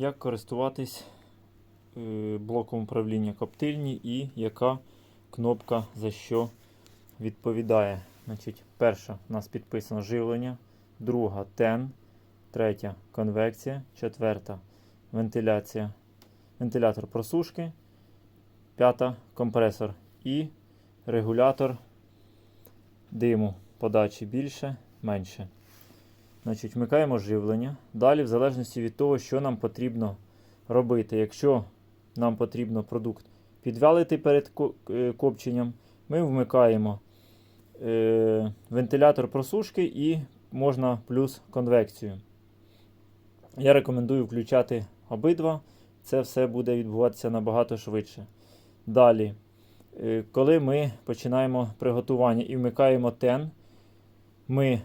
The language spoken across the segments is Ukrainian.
як користуватись е, блоком управління коптильні і яка кнопка за що відповідає. Значить, перша у нас підписано живлення, друга тен, третя конвекція, четверта вентиляція, вентилятор просушки, п'ята компресор і регулятор диму подачі більше, менше. Значить, вмикаємо живлення. Далі, в залежності від того, що нам потрібно робити. Якщо нам потрібно продукт підвялити перед е, копченням, ми вмикаємо е, вентилятор просушки і можна плюс конвекцію. Я рекомендую включати обидва. Це все буде відбуватися набагато швидше. Далі, е, коли ми починаємо приготування і вмикаємо тен, ми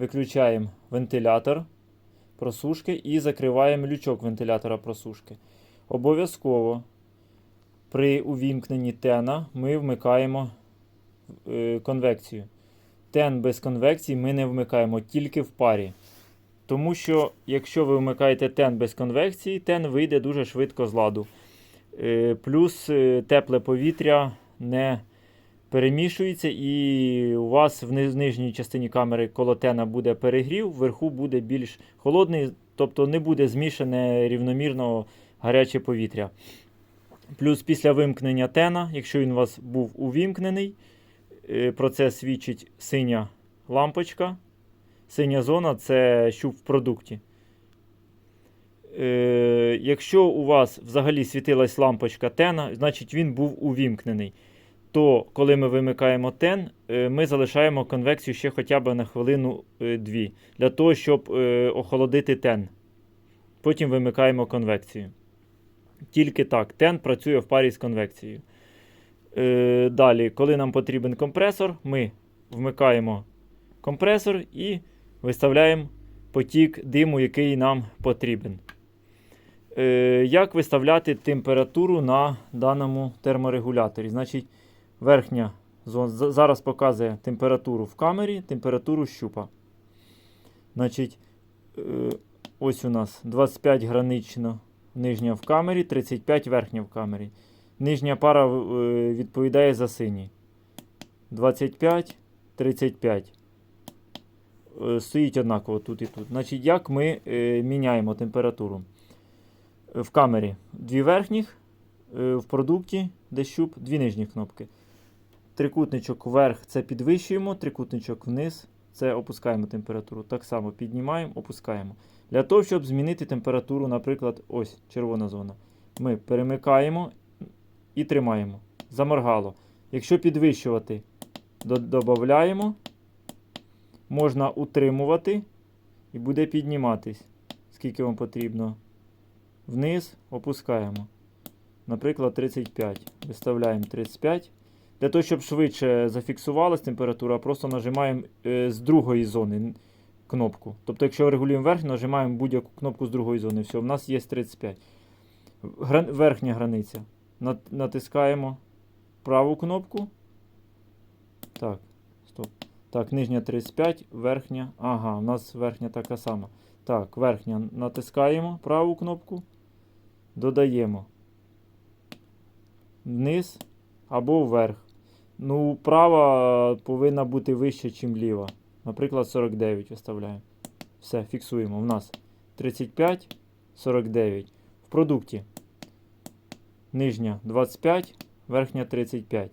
виключаємо вентилятор просушки і закриваємо лючок вентилятора просушки. Обов'язково при увімкненні тена ми вмикаємо е, конвекцію. Тен без конвекції ми не вмикаємо тільки в парі. Тому що, якщо ви вмикаєте тен без конвекції, тен вийде дуже швидко з ладу. Е, Плюс е, тепле повітря не перемішується, і у вас в нижній частині камери коло тена буде перегрів, вверху буде більш холодний, тобто не буде змішане рівномірно гаряче повітря. Плюс після вимкнення тена, якщо він у вас був увімкнений, е, про це свідчить синя лампочка. Синя зона це щуп в продукті. Е, якщо у вас взагалі світилась лампочка тена, значить він був увімкнений. То коли ми вимикаємо тен, е, ми залишаємо конвекцію ще хоча б на хвилину-дві, для того, щоб е, охолодити тен. Потім вимикаємо конвекцію. Тільки так, тен працює в парі з конвекцією. Е, далі, коли нам потрібен компресор, ми вмикаємо компресор і виставляємо потік диму, який нам потрібен. Е, як виставляти температуру на даному терморегуляторі? Значить, верхня зона зараз показує температуру в камері, температуру щупа. Значить, е, ось у нас 25 гранично нижня в камері, 35 верхня в камері. Нижня пара е, відповідає за синій. 25, 35. Е, Стоїть однаково тут і тут. Значить, як ми е, міняємо температуру? В камері дві верхніх, в продукті, де щуп, дві нижні кнопки. Трикутничок вверх це підвищуємо, трикутничок вниз це опускаємо температуру. Так само піднімаємо, опускаємо. Для того, щоб змінити температуру, наприклад, ось червона зона. Ми перемикаємо і тримаємо. Заморгало. Якщо підвищувати, додаємо, можна утримувати і буде підніматись, скільки вам потрібно. Вниз опускаємо. Наприклад, 35. Виставляємо 35. Для того, щоб швидше зафіксувалась температура, просто нажимаємо е, з другої зони кнопку. Тобто, якщо регулюємо верх, нажимаємо будь-яку кнопку з другої зони. Все, в нас є 35. Гран... Верхня границя. Натискаємо праву кнопку. Так, стоп. Так, нижня 35, верхня. Ага, у нас верхня така сама. Так, верхня натискаємо праву кнопку. Додаємо. Вниз або вверх. Ну, права повинна бути вища, ніж ліва. Наприклад, 49 виставляємо. Все, фіксуємо. У нас 35, 49. В продукті нижня 25, верхня 35.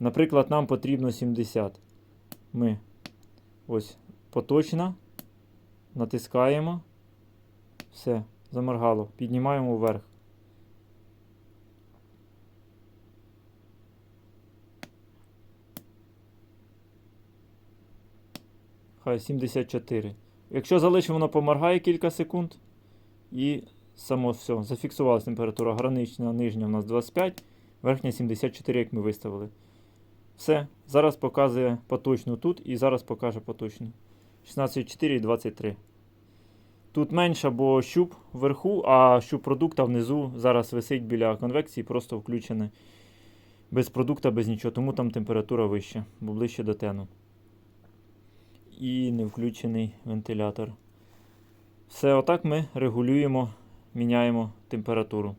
Наприклад, нам потрібно 70. Ми ось поточна. Натискаємо. Все, заморгало. Піднімаємо вверх. Хай 74. Якщо залишимо, воно поморгає кілька секунд. І само все. Зафіксувалася температура гранична, нижня у нас 25, верхня 74, як ми виставили. Все. Зараз показує поточну тут і зараз покаже поточну. 16,4 і 23. Тут менше, бо щуп вверху, а щуп продукта внизу зараз висить біля конвекції, просто включений. Без продукта, без нічого, тому там температура вища, бо ближче до тену. І не включений вентилятор. Все, отак ми регулюємо міняємо температуру.